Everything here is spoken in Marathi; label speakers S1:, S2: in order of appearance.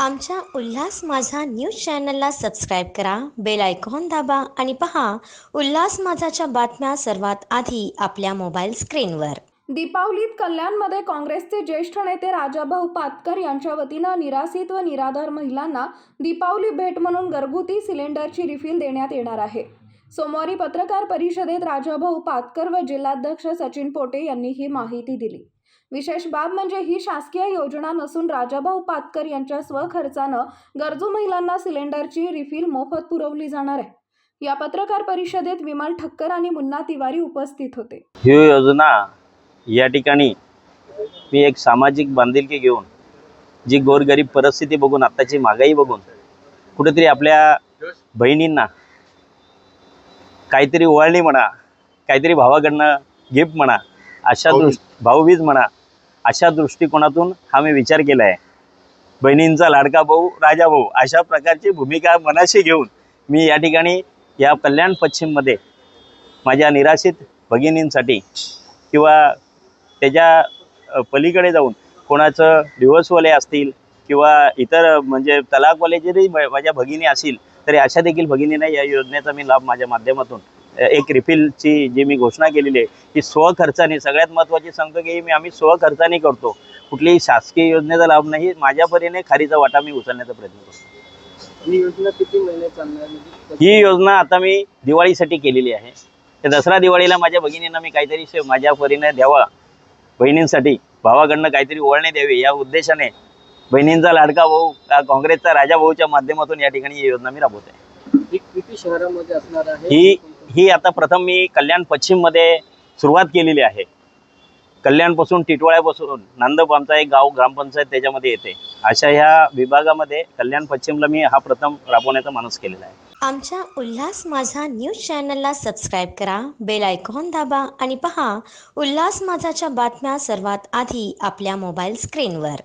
S1: आमच्या उल्हास माझा न्यूज चॅनलला सबस्क्राईब करा बेल आयकॉन दाबा आणि पहा उल्हास माझाच्या बातम्या सर्वात आधी आपल्या मोबाईल स्क्रीनवर.
S2: दीपावलीत कल्याणमध्ये काँग्रेसचे ज्येष्ठ नेते राजाभाऊ पातकर यांच्या वतीनं निरासित व निराधार महिलांना दीपावली भेट म्हणून घरगुती सिलेंडरची रिफिल देण्यात येणार आहे. सोमवारी पत्रकार परिषदेत राजाभाऊ पातकर व जिल्हाध्यक्ष सचिन पोटे यांनी ही माहिती दिली. विशेष बाब म्हणजे ही शासकीय योजना नसून राजाभाऊ पातकर यांच्या स्वखर्चानं गरजू महिलांना सिलेंडरची रिफिल मोफत पुरवली जाणार आहे. या पत्रकार परिषदेत विमल ठक्कर आणि मुन्ना तिवारी उपस्थित होते.
S3: ही योजना या ठिकाणी मी एक सामाजिक बांधिलकी घेऊन जी गोरगरीब परिस्थिती बघून आत्ताची महागाई बघून कुठेतरी आपल्या बहिणींना काहीतरी ओवाळणी म्हणा काहीतरी भावाकडनं गिफ्ट म्हणा अशा दृष् भाऊबीज म्हणा अशा दृष्टिकोनातून हा मी विचार केला आहे बहिणींचा लाडका भाऊ राजा भाऊ अशा प्रकारची भूमिका मनाशी घेऊन मी या ठिकाणी या कल्याण पश्चिममध्ये माझ्या निराशित भगिनींसाठी किंवा त्याच्या पलीकडे जाऊन कोणाचं डिवोर्सवाले असतील किंवा इतर म्हणजे तलाकवाले जरी माझ्या भगिनी असतील तरी अशा देखील भगिनींना या योजनेचा मी लाभ माझ्या माध्यमातून एक रिफिलची जी मी घोषणा केलेली आहे की स्वखर्चाने सगळ्यात महत्त्वाची सांगतो की मी आम्ही स्वखर्चाने करतो. कुठलीही शासकीय योजनेचा लाभ नाही माझ्या परीने खारीचा वाटा मी उचलण्याचा प्रयत्न करतो.
S4: ही योजना किती महिने चालणार कधी-
S3: ही योजना आता मी दिवाळीसाठी केलेली आहे. तर दसरा दिवाळीला माझ्या भगिनींना मी काहीतरी माझ्या परीने द्यावा बहिणींसाठी भावाकडनं काहीतरी ओळणे द्यावी या उद्देशाने बहिणींचा लाडका भाऊ का काँग्रेसचा राजा भाऊच्या माध्यमातून या ठिकाणी ही योजना मी राबवत आहे
S4: ही किती शहरामध्ये असणार आहे?
S3: ही ही आता प्रथम मी कल्याण पश्चिममध्ये सुरुवात केलेली आहे. कल्याणपासून टिटवाळ्यापासून नांदप आमचा एक गाव ग्रामपंचायत त्याच्यामध्ये येते. अशा ह्या विभागामध्ये कल्याण पश्चिमला मी हा प्रथम राबवण्याचा मानस केलेला आहे.
S1: आमच्या उल्हास माझा न्यूज चॅनलला सबस्क्राईब करा बेल आयकॉन दाबा आणि पहा उल्हास माझाच्या बातम्या सर्वात आधी आपल्या मोबाईल स्क्रीनवर.